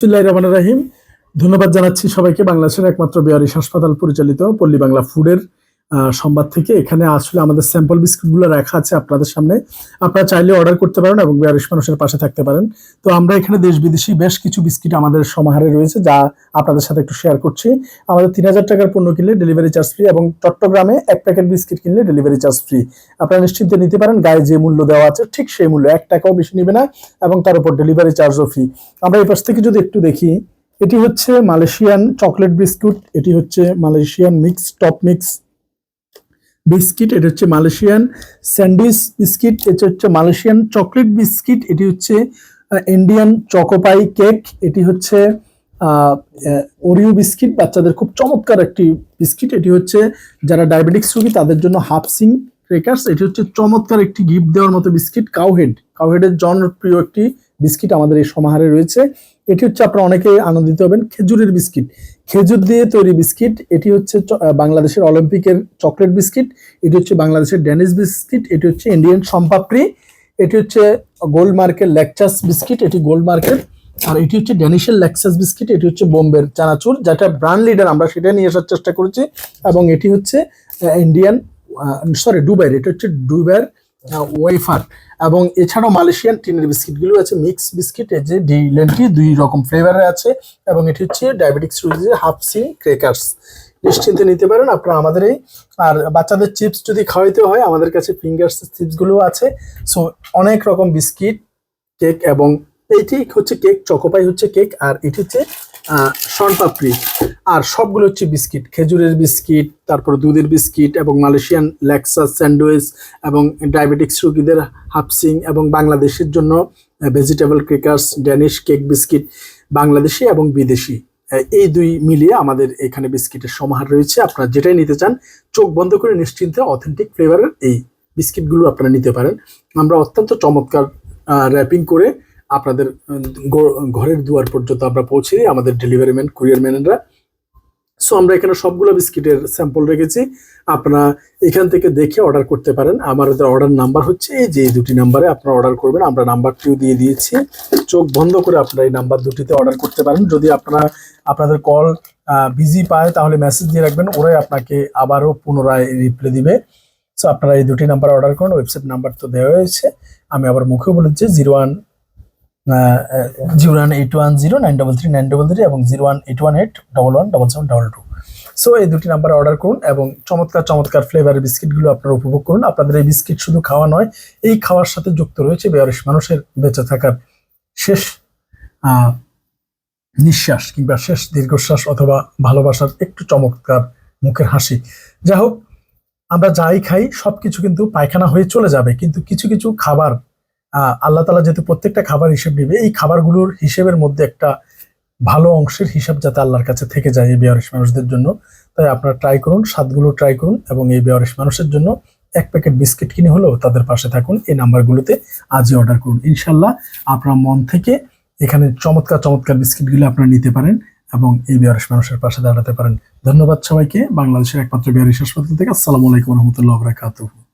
বিসমিল্লাহির রহমানির রাহিম। ধন্যবাদ জানাচ্ছি সবাইকে। বাংলাদেশের একমাত্র বিহারিস হাসপাতাল পরিচালিত পল্লী বাংলা ফুডের সংবাদ থেকে। এখানে আসলে আমাদের স্যাম্পল বিস্কুটগুলো রাখা আছে আপনাদের সামনে। আপনারা চাইলে অর্ডার করতে পারেন এবং বেয়ারিশ মানুষের পাশে থাকতে পারেন। তো আমরা এখানে দেশ বিদেশি বেশ কিছু বিস্কিট আমাদের সমাহারে রয়েছে, যা আপনাদের সাথে একটু শেয়ার করছি। আমাদের তিন হাজার টাকার পণ্য কিনলে ডেলিভারি চার্জ ফ্রি এবং চট্টগ্রামে এক প্যাকেট বিস্কিট কিনলে ডেলিভারি চার্জ ফ্রি আপনারা নিশ্চিন্তে নিতে পারেন, গায়ে যে মূল্য দেওয়া আছে ঠিক সেই মূল্য, এক টাকাও বেশি নেবে না এবং তার উপর ডেলিভারি চার্জও ফ্রি আমরা এই পাশ থেকে যদি একটু দেখি, এটি হচ্ছে মালয়েশিয়ান চকলেট বিস্কুট এটি হচ্ছে Malaysian mix top mix biscuit, এটা হচ্ছে মালয়েশিয়ান স্যান্ডউইচ বিস্কিট, এটা হচ্ছে মালয়েশিয়ান চকলেট বিস্কিট, এটি হচ্ছে ইন্ডিয়ান চকোপাই কেক, এটি হচ্ছে ওরিও বিস্কিট, বাচ্চাদের খুব চমৎকার একটি বিস্কিট, এটি হচ্ছে যারা ডায়াবেটিক্স রোগী, তাদের জন্য হাফসিং ক্রেকার্স এটি হচ্ছে চমৎকার একটি গিফট দেওয়ার মতো বিস্কিট কাউহেড কাউহেডের জনপ্রিয় একটি বিস্কিট আমাদের এই সমাহারে রয়েছে। এটি হচ্ছে আপনারা অনেকে আনন্দিত হবেন, খেজুরের বিস্কিট। খেজুর দিয়ে তৈরি বিস্কিট, এটি হচ্ছে বাংলাদেশের অলিম্পিকের চকলেট বিস্কিট, এটি হচ্ছে বাংলাদেশের ড্যানিশ বিস্কিট, এটি হচ্ছে ইন্ডিয়ান সম্পাপড়ি, এটি হচ্ছে গোল্ড মার্কের লেকচাস বিস্কিট, এটি গোল্ড মার্কের আর এটি হচ্ছে ড্যানিশের লেক্সাস বিস্কিট, এটি হচ্ছে বোম্বের চানাচুর, যেটা ব্র্যান্ড লিডার, আমরা সেটা নিয়ে আসার চেষ্টা করেছি, এবং এটি হচ্ছে ইন্ডিয়ান সরি ডুবাইয়ের এটা হচ্ছে ডুবাইয়ের ওয়েফার। এবং এছাড়াও মালয়েশিয়ান টিনের বিস্কিটগুলো আছে মিক্স বিস্কিট যে ডি লেন্টি, দুই রকম ফ্লেভারের আছে এবং এটি হচ্ছে ডায়াবেটিক্স রোগীদের হাফসি ক্রেকার্স নিশ্চিন্তে নিতে পারেন আপনারা আমাদের এই। আর বাচ্চাদের চিপস যদি খাওয়াইতে হয়, আমাদের কাছে ফিঙ্গার্স চিপসগুলো আছে। সো অনেক রকম বিস্কিট কেক এবং এইটি হচ্ছে কেক চকোপাই হচ্ছে কেক আর এটি হচ্ছে শনপাপড়ি আর সবগুলো হচ্ছে বিস্কিট, খেজুরের বিস্কিট, তারপর দুধের বিস্কিট এবং মালয়েশিয়ান লেক্সাস স্যান্ডউইচ এবং ডায়াবেটিক্স রোগীদের হাফসিং এবং বাংলাদেশের জন্য vegetable crackers Danish cake biscuit Bangladeshi এবং বিদেশি। এই দুই মিলিয়ে আমাদের এখানে বিস্কিটের সমাহার রয়েছে। আপনারা যেটাই নিতে চান, চোখ বন্ধ করে নিশ্চিন্তে অথেন্টিক ফ্লেভারের এই বিস্কিটগুলো আপনারা নিতে পারেন। আমরা অত্যন্ত চমৎকার র্যাপিং করে আপনাদের ঘরের দুয়ার পর্যন্ত আমরা পৌঁছে আমাদের ডেলিভারি ম্যান কুরিয়ার ম্যানেরা সো আমরা এখানে সবগুলো বিস্কিটের স্যাম্পল রেখেছি। আপনারা এখান থেকে দেখে অর্ডার করতে পারেন। আমাদের অর্ডার নাম্বার হচ্ছে, এই যে দুটি নাম্বারে আপনারা অর্ডার করবেন। আমরা নাম্বারটিও দিয়ে দিয়েছি। চোখ বন্ধ করে আপনারা এই নাম্বার দুটিতে অর্ডার করতে পারেন। যদি আপনারা, আপনাদের কল বিজি পায়, তাহলে মেসেজ দিয়ে রাখবেন। ওরাই আপনাকে আবারও পুনরায় রিপ্লাই দিবে। সো আপনারা এই দুটি নাম্বার অর্ডার করুন। ওয়েবসাইট নাম্বার তো দেওয়া হয়েছে। আমি আবার মুখেও বলেছি zero one zero one eight one zero nine double three, nine double three এবং zero one eight one eight double one double seven double two so এই দুটি নাম্বার অর্ডার করুন এবং চমৎকার চমৎকার ফ্লেভারের বিস্কিটগুলো আপনারা উপভোগ করুন। আপনাদের এই বিস্কিট শুধু খাওয়া নয়, এই খাওয়ার সাথে যুক্ত রয়েছে বেয়ারিশ মানুষের বেঁচে থাকার শেষ নিঃশ্বাস কিংবা শেষ দীর্ঘশ্বাস অথবা ভালোবাসার একটু চমৎকার মুখের হাসি। যাই হোক, আমরা যাই খাই সব কিছু কিন্তু পায়খানা হয়ে চলে যাবে, কিন্তু কিছু কিছু খাবার আল্লাহ তালা যেহেতু প্রত্যেকটা খাবার হিসেব নেবে, এই খাবারগুলোর হিসেবের মধ্যে একটা ভালো অংশের হিসাব যাতে আল্লাহর কাছে থেকে যায় এই বেয়ারিশ মানুষদের জন্য। তাই আপনারা ট্রাই করুন, স্বাদগুলো ট্রাই করুন এবং এই বেয়ারিশ মানুষের জন্য এক প্যাকেট বিস্কিট কিনে হলেও তাদের পাশে থাকুন। এই নাম্বারগুলোতে আজই অর্ডার করুন। ইনশাল্লাহ আপনার মন থেকে এখানে চমৎকার চমৎকার বিস্কিটগুলো আপনারা নিতে পারেন এবং এই বেয়ারিশ মানুষের পাশে দাঁড়াতে পারেন। ধন্যবাদ সবাইকে। বাংলাদেশের একমাত্র বেয়ারিশ হাসপাতাল থেকে আসসালামু আলাইকুম রহমতুল্লাহ বরাকাতুহু।